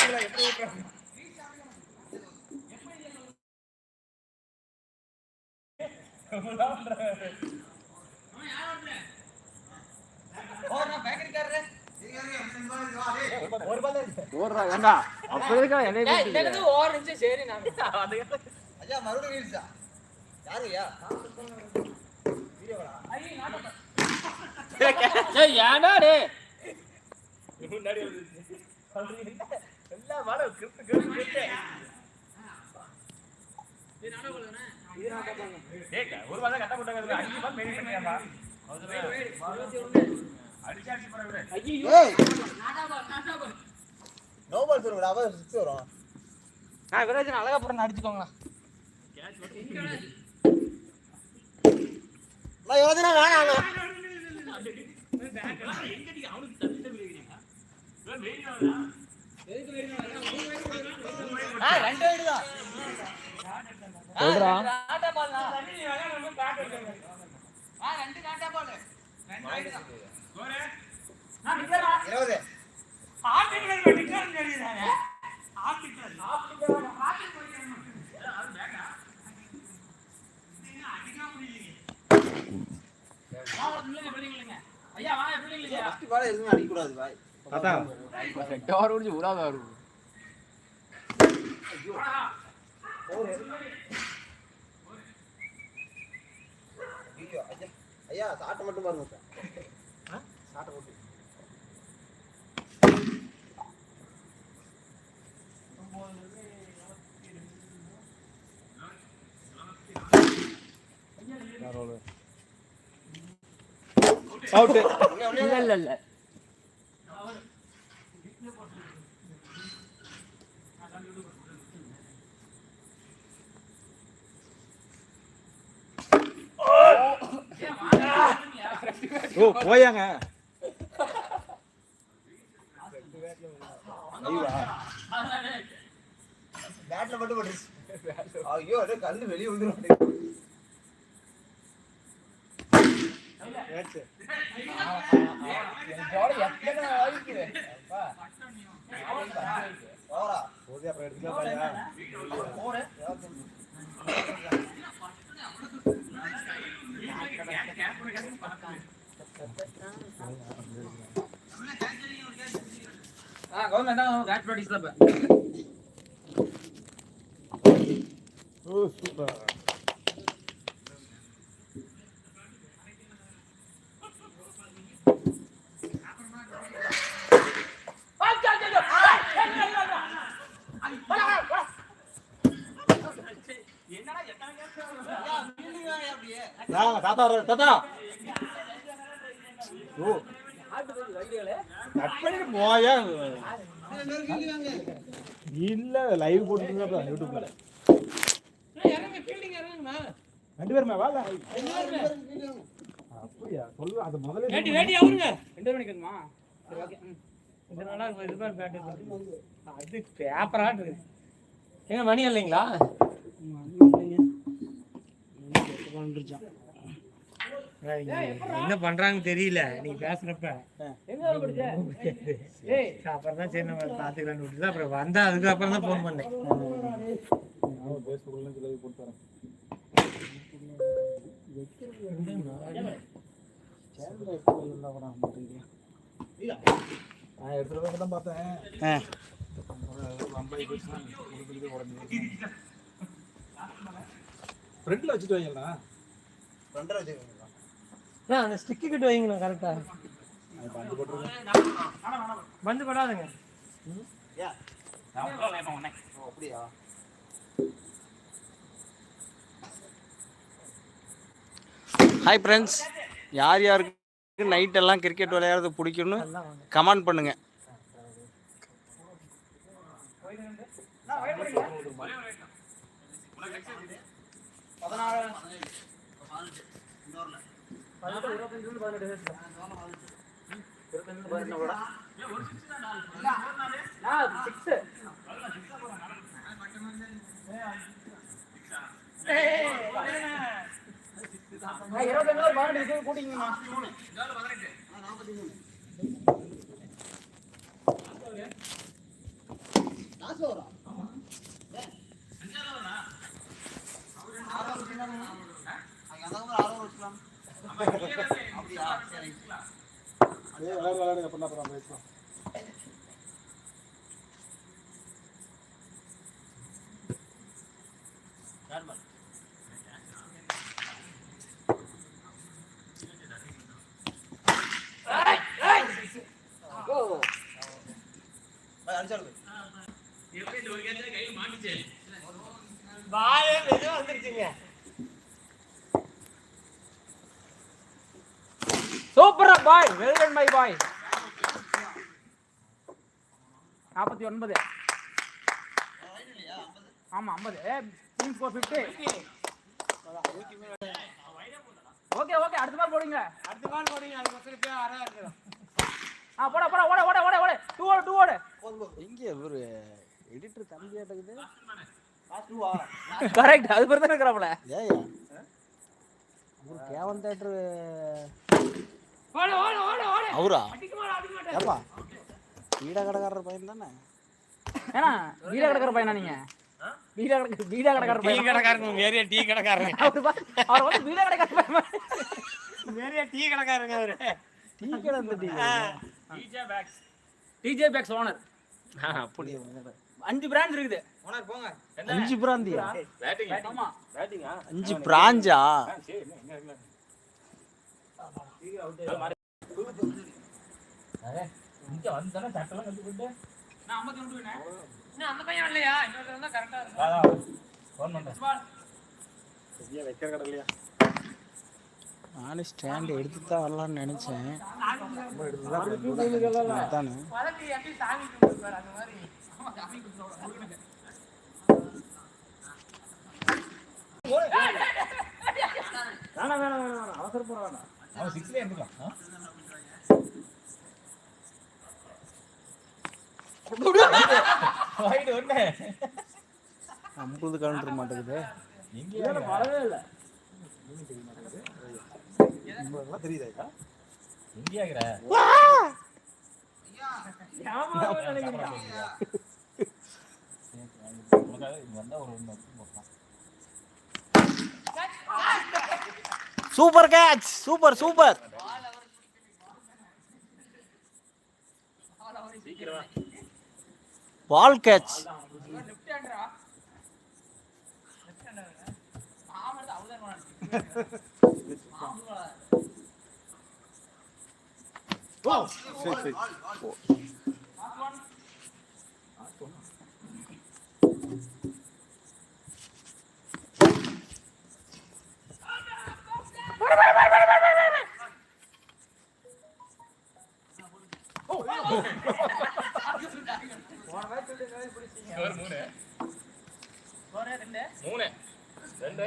பாத்தீங்களா எப்படி விட்டுறாங்க ஏன்டா டே முன்னாடி வந்து சொல்றீங்க எல்லா மாடும் கிரிப்ட் கிரிப்ட் கிரிப்ட் ஏய் ஒரு பால் கட்ட போட்டாங்க அஞ்சு மெயின் பண்ணியாப்பா. அடிச்சு அடிச்சு போற விட ஏய். நோ பால் அவ சிக்ஸ் வரும். நான் விராஜன் அழகா போறேன் அடிச்சுக்கோங்களா. நான் யோசனை வேணாம் ஆ சொல்றா. ஐயா வா எப்படி இல்லையா? ஃபர்ஸ்ட் பால் எதுவும் அடிக்க கூடாது பாய். அதான் ரெண்டு முடிஞ்சு விடாத ஐயா சாட்டை மட்டும் பாருங்க சார் சாட்டை மட்டும் இல்ல இல்ல. ஓ போயாங்க. பேட்ல மட்டும் பட்டுருச்சு. ஐயோ அப்படியே கல்லு வெளியே விழுந்துரும். ஓவரா போதே அப்ப எடுத்துக்கலாம் பாயா ஆ கவர்மெண்ட் தான் பேட் ப்ராக்டிஸ்ல இப்ப ஓ சூப்பர். தாத்தா. தாத்தா ஓ கட் போயா? இல்ல லைவ் போட்டுருந்தா யூடியூப்ல ரெண்டு பேருமே வா அப்படியா? சொல்லு அது முதல்ல வேட்டி வேட்டி அவருங்க. ரெண்டு மணிக்கு வருமா? சரி ஓகே. ம். இது நல்லா இருக்கும் இது மாதிரி பேட் அது பேப்பராட்டு இருக்கு. ஏங்க மணி இல்லைங்களா? என்ன பண்றாங்கன்னு தெரியல. நீ பேசுறப்ப. ஏய் அப்புறம் தான் சரி நம்ம பாத்துக்கலாம்னு விட்டு அப்புறம் வந்தா அதுக்கப்புறம் தான் ஃபோன் பண்ணேன். நான் எடுத்துட்டு போய் தான் பார்த்தேன் ஃப்ரெண்ட்ல வச்சுட்டு வைங்களா ரெண்டரை வச்சுக்கோங்க. அந்த ஸ்டிக்கு கிட்ட வைங்கண்ணா கரெக்டாக பந்து போடாதுங்க. ஹாய் ஃப்ரெண்ட்ஸ் யார் யாருக்கு நைட்டெல்லாம் கிரிக்கெட் விளையாடுறது பிடிக்கும்னு கமெண்ட் பண்ணுங்க. பதினாறு. இருபத்தி ரெண்டு பதினெட்டு கூட்டிங்கம்மா நாற்பத்தி மூணு காசு வரும் அஞ்சாவது ஆறாவது ஆறாவது அதே விளையாடு விளையாடு அப்புறம் அப்புறம் பேசலாம் பாலே மை பாய் நாற்பத்தி ஒன்பது. ஆமா ஐம்பது. Team four fifty okay okay அடுத்த மாதிரி போடுங்க. அடுத்த பால் போடுங்க அது பக்கம் போய் அரை இருக்கிறோம் ஆ போட போட ஓட ஓட ஓட ஓட. டூ ஓடு டூ ஓடு. எங்கே ஒரு எடிட்டர் தம்பியாட்டக்குது கரெக்ட் அது பேர் தான் இருக்கிறாப்ல ஏயா ஒரு கேவன் தேட்டர் அவரா? ஏப்பா? வீட கடைக்காரர் பையன் தானே? ஏன்னா வீடா கிடக்கிற பையனா நீங்க? வீடா கிடக்க வீடா கிடக்கிற டீ கடைக்காரங்க ஏரியா டீ கடைக்காரங்க அவர் பா- அவர் வந்து வீடா கிடக்கிற பையன் ஏரியா டீ கடைக்காரங்க அவரு? டீ கடை இந்த tea DJ bakes. DJ bakes owner. அப்படி அஞ்சு பிராண்ட் இருக்குது. ஓனர் போங்க. அஞ்சு பிராந்தியா? பேட்டிங். ஆமா. பேட்டிங்கா அஞ்சு பிராஞ்சா? சரி நானும் ஸ்டாண்ட் எடுத்து தான் வரலாம்னு நினைச்சேன். தானே பதட்டி எப்படி சாமி கும்பிட்டு அந்த மாதிரி. ஆமா சாமி கும்பிட்டு வேணாம் வேணாம் வேணாம் வேணாம். அவசரப்பட வேணாம். அவன் சிக்ஸ்ல இருந்துக்கலாம். ஐம்பது கவுண்டர் மாட்டேங்குது எங்க இல்ல வரவே இல்லை தெரியுதா எங்கேயாகிற வந்தா ஒரு. Super catch super super ball catch சரி சரி மூணு. ரெண்டு. மூணு ரெண்டு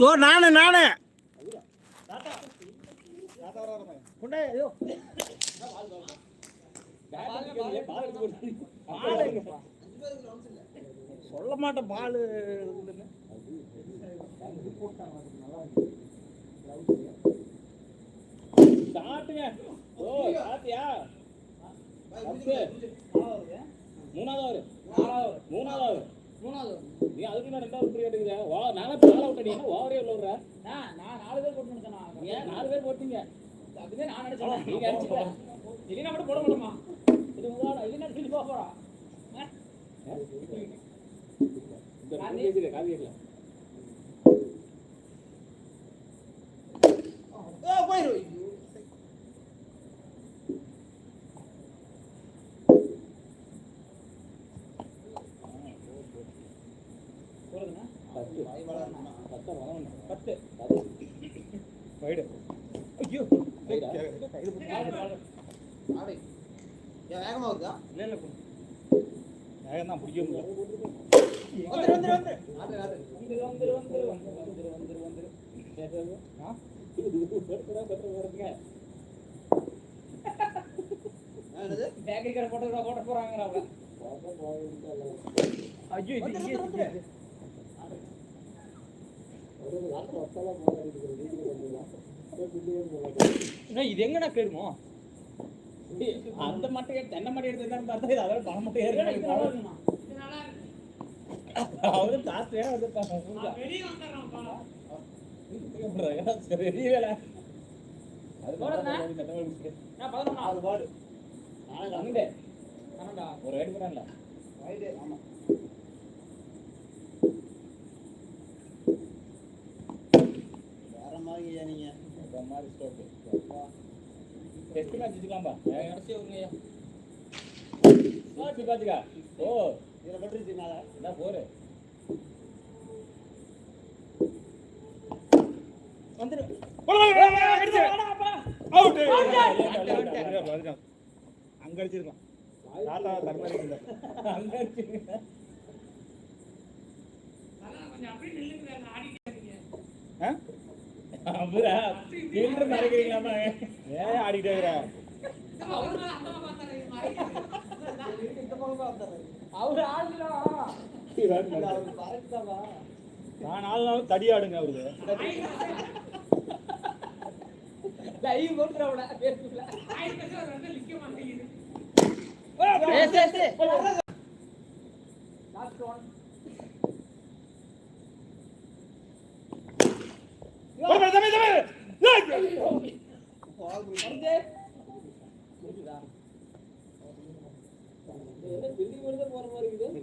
ஓ நானு நானு. சொல்ல மாட்டேன் பால் சாப்பிட்டுங்க ஓ சாப்பிட்டியா? மூணாவது மூணாவது மூணாவது நீ அதுக்கு நான் ரெண்டாவது புரிய எடுக்கிற வா நானே பால் அவுட் ஓவரே உள்ள விடுற? நான் நாலு பேர் போட்டு நினைச்சேன் ஏன் நாலு பேர் போட்டீங்க? அதுவே நான் நினைச்சேன் நீங்க அடிச்சுக்க இல்லைன்னா மட்டும் போட முடியுமா? இது உங்களோட இல்லைன்னா சொல்லி போக போறா? பத்து. பத்து. ஐயோ. வைடா வேகமா வருதா? இல்ல இல்ல வேகம் தான் பிடிக்க முடியல. போட்டு போட போறாங்க ஐயோ இது வந்துரு, இங்கே வந்துரு, வந்துரு. இது எங்கடா கேடுமோ அந்த மட்டையை தென்னை மட்டை எடுத்துதான் பார்த்தா இது அதோட பணம் மட்டை ஏறி அவரு காசு வேற வந்து பெரிய வேலை அது போடுறதா? போடுறதா? நான் பதினொன்னா ஆறு பாடு அங்கே ஆமாண்டா ஒரு ரைடு பண்ணல ரைடு ஆமா. வேற மாதிரியா நீங்க. இந்த மாதிரி ஸ்டோக்கு டெஸ்ட் மேட்ச் வச்சுக்கலாம்பா. கடைசி வருங்கய்யா பாத்துக்கா. ஓ. இதுல பட்டுருச்சு மேல என்ன போரு வந்துரு அவுட் அங்க அடிச்சிருக்கான் தாத்தா தர்மரி இல்ல அங்க இருக்கு. ஆ? அவரா ஃபீல்டர் மறைக்கிறீங்களாமா ஏன் ஆடிட்டே இருக்கிற அவரு அவர் நான் நாலு நாள் தடி ஆடுங்க அவருக்கு லைவ் போட்டுறவட பேசுல லாஸ்ட் ஒன் ஒரு தம்பி தம்பி ஏய்! வந்து என்ன பில்டிங் கூட போற மாதிரி இருக்குது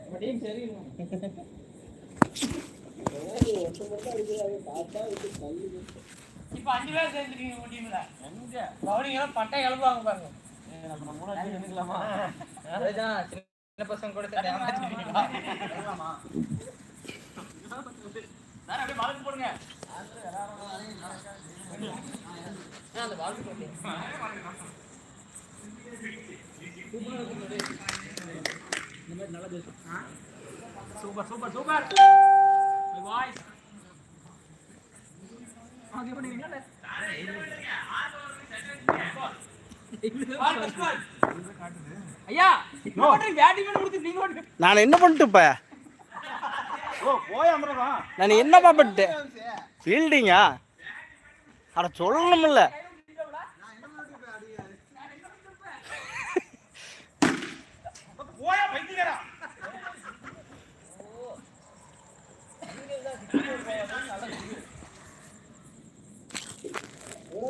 நம்ம டீம் சரியில்லை ஒட்டு மட்டும் அடிக்கிறாங்க பார்த்தா இது கல்லு ரெண்டு பேர் சேர்ந்துருக்கீங்க உங்க டீம்ல கவுனிங்க எல்லாம் பட்டை எழுப்புவாங்க பாருங்க சின்ன பசங்க கூட அப்படியே வளர்த்து போடுங்க அந்த வாழ்க்கை போட்டு சூப்பர் சூப்பர் சூப்பர் வாய்ஸ் ஆகிய பண்ணிருக்கீங்களா ஐயா பேட்டிங் பண்ணி கொடுத்து நீங்க மட்டும் நான் என்ன பண்ணிட்டு இப்ப? ஓ போய் அமரவா நான் என்னப்பா பண்ணிட்டேன் ஃபீல்டிங்கா? அட சொல்லணும்ல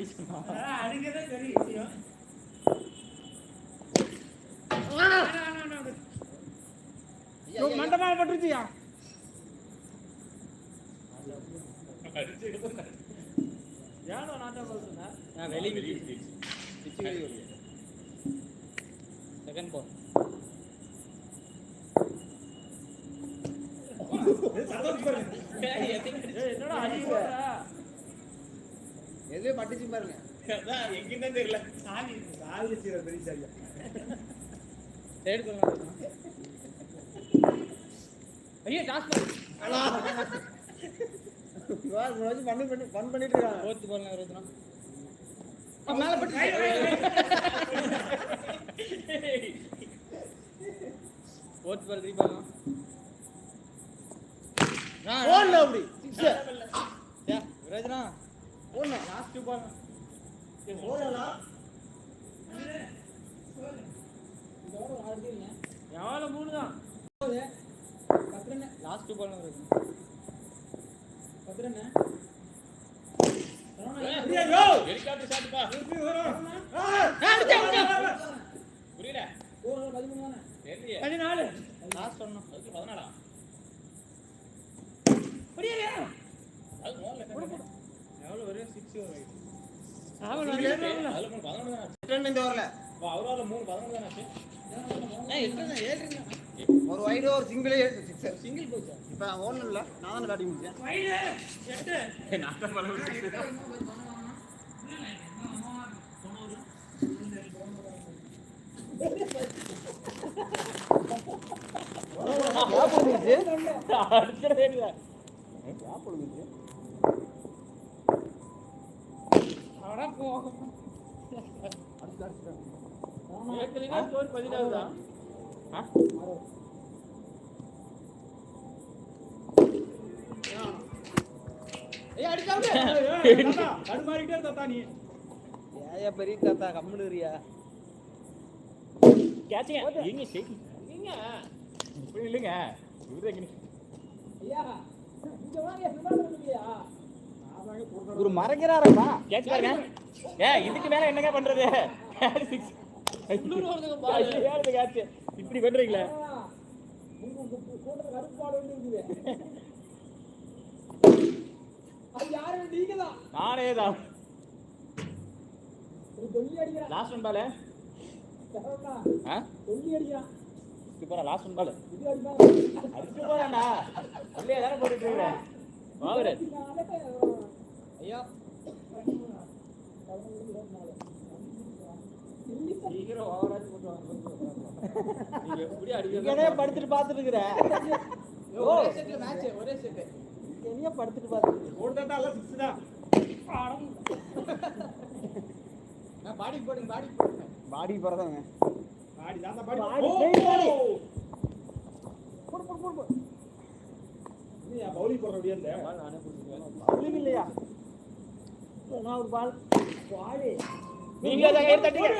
அடிக்கணும். அடிக்கிறதே பெரிய விஷயம். மண்டமா பட்டுருச்சியா? போட்டுருந்தா நான் வெளியே பிச்சு வெளியே செகண்ட் போ ஏய் என்னடா அடிக்கிற? எதுவே பட்டுச்சு பாருங்க. எங்கன்னு தெரியல. சாமி சாதி சீர பெரிய சைடு கொள்ள ஐயோ டாஸ் பண்ணி பண்ணி ஃபன் பண்ணிட்டு இருக்காங்க போத்து போடலாம் இருபத்தி மேல பட்டு போத்து போட திருப்பி பார்க்கலாம். ஓடல அப்படி. சிக்ஸ் விராஜனா ஓடல லாஸ்ட் டூ பால் எவ்வளோ மூணு தான் லாஸ்ட் பால் ஹெலிகாப்டர் ஷாட்ப்பா புரியல தெரியலையே பதினாலு லாஸ்ட் சொன்னோம் அதுக்கு பதினாலா அது முதல்ல எவ்வளோ ஒரே சிக்ஸ் வரும் அதுல மூணு பதினொன்று தான் ஆச்சு இந்த வரல அவரால மூணு பதினொன்று தான் ஆச்சு ஒரு வைடு ஒரு சிங்கிள் சிக்ஸ் சிங்கிள் போச்சா இப்போ ஒன்றும் இல்லை நான் தான் காட்டி முடிச்சேன் வைடு எட்டு நாட்டம் பல அடிக்கிறதே தடுமாறிட்டே இருந்தா நீ ஏயா பெரிய தாத்தா கம்முனுறியா கேட்சிங்க எங்க சரி நீங்க இப்படி இல்லைங்க இவரு எங்க ஒரு மறைக்கிறாரப்பா கேட்ச் பாருங்க. ஏ இதுக்கு மேல என்னங்க பண்றது? இப்படி பண்றீங்களே? நானே தான் லாஸ்ட் ஒன் பால் சூப்பரா லாஸ்ட் ஒன் பால் அடிச்சு போறான்டா உள்ளே தானே போட்டுட்டு இருக்கிறேன். ஐயா. படுத்துட்டு பார்த்துட்டு இருக்கிற ஒரே செட்ல மேட்ச் ஒரே செட் இங்கனே படுத்துட்டு பார்த்துட்டு ஓடுதாட்டா எல்லாம் சிக்ஸ் தான். பாடி போடுங்க பாடி போடுங்க. பாடி போறதாங்க பாடி தாத்தா பாடி பாடி, play பாடி. போடு போடு போடு போடு. நீ பவுலிங் இருந்த பால் நானே பிடிச்சிக்குவேன் பவுலிங் இல்லையா? நான் ஒரு பால் பாடி நீங்க அதை கயிறு தட்டுங்க.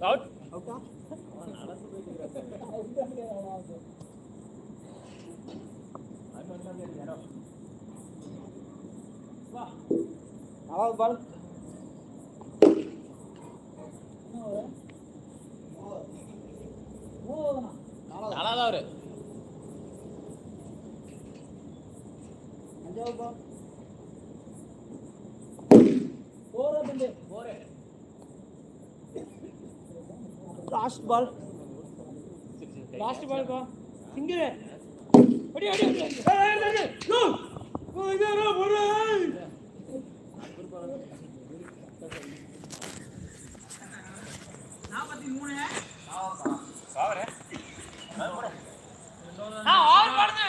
அவுட் அவுட்டா. பால் நாலாவது. அவரு அஞ்சாவது ball last ball last ball கோ சிங்கர். அடி அடி அடி நோ ஓ இதோ ரோ போடு ஆ ஆர் பாடுங்க.